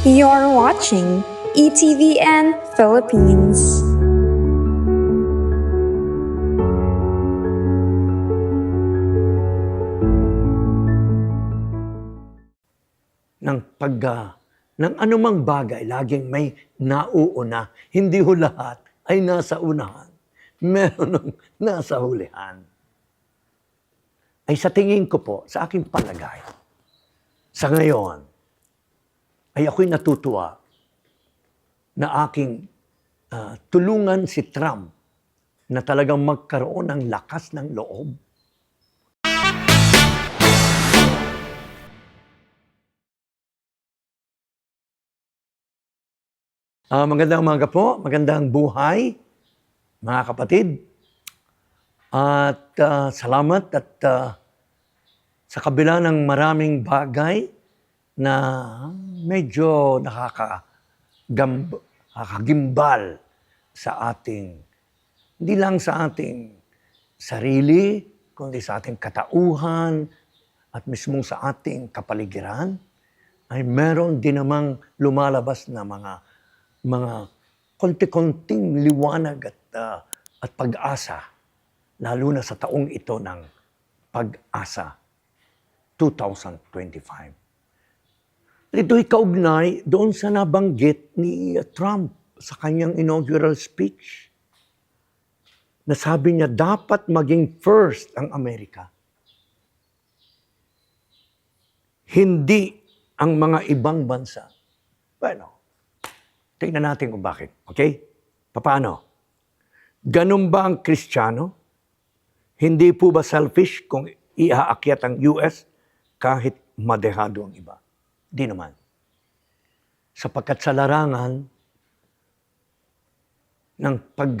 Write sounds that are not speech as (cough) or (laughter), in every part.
watching E ETVN Philippines. ng pag ah, ng anumang bagay, laging may nauuna. Hindi ho lahat ay nasa unahan. Meron ng nasa hulihan. Ay sa tingin ko po, sa aking palagay, sa ngayon, ay ako'y natutuwa na aking ah, tulungan si Trump na talagang magkaroon ng lakas ng loob Ah, magandang umaga po, magandang buhay, mga kapatid. At ah, salamat at ah, sa kabila ng maraming bagay na medyo nakakagimbal sa ating, hindi lang sa ating sarili, kundi sa ating katauhan at mismo sa ating kapaligiran, ay meron din namang lumalabas na mga mga konti-konting liwanag at, ah, at pag-asa, lalo na sa taong ito ng pag-asa 2025. Ito'y kaugnay doon sa nabanggit ni Trump sa kanyang inaugural speech na sabi niya dapat maging first ang Amerika. Hindi ang mga ibang bansa. Bueno, Tingnan natin kung bakit. Okay? Paano? Ganun ba ang Kristiyano? Hindi po ba selfish kung iaakyat ang US kahit madehado ang iba? Di naman. Sapagkat sa larangan ng pag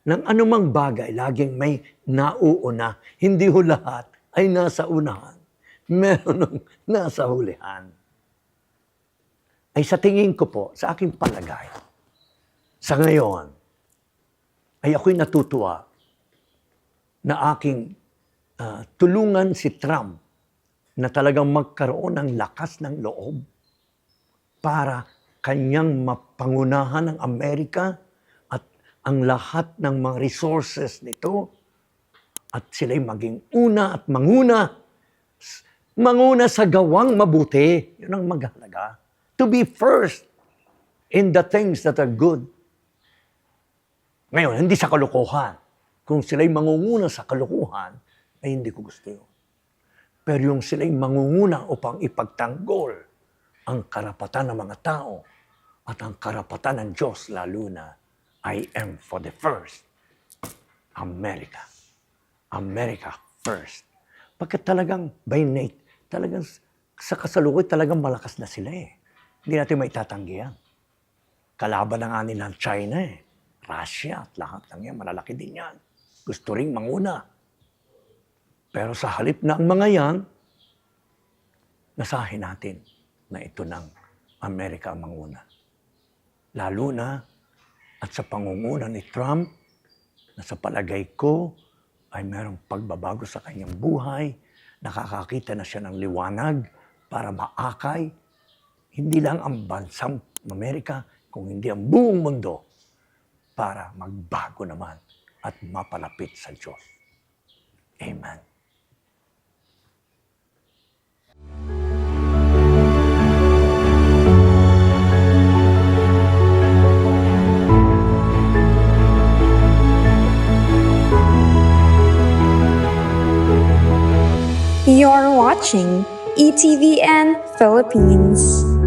ng anumang bagay, laging may nauuna. Hindi ho lahat ay nasa unahan. (laughs) Meron ng nasa hulihan ay sa tingin ko po, sa aking palagay, sa ngayon, ay ako'y natutuwa na aking ah, tulungan si Trump na talagang magkaroon ng lakas ng loob para kanyang mapangunahan ng Amerika at ang lahat ng mga resources nito at sila'y maging una at manguna. Manguna sa gawang mabuti. Yun ang maghalaga to be first in the things that are good. Ngayon, hindi sa kalukuhan. Kung sila'y mangunguna sa kalukuhan, ay hindi ko gusto yun. Pero yung sila'y mangunguna upang ipagtanggol ang karapatan ng mga tao at ang karapatan ng Diyos, lalo na, I am for the first. America. America first. Pagkat talagang by nate, talagang sa kasalukuy talagang malakas na sila eh. Hindi natin maitatanggi yan. Kalaban na nga nila China eh. Russia at lahat ng yan, malalaki din yan. Gusto ring manguna. Pero sa halip na ang mga yan, nasahin natin na ito ng Amerika ang manguna. Lalo na at sa pangunguna ni Trump, na sa palagay ko ay mayroong pagbabago sa kanyang buhay, nakakakita na siya ng liwanag para maakay hindi lang ang bansang Amerika, kung hindi ang buong mundo para magbago naman at mapalapit sa Diyos. Amen. Watching ETVN Philippines.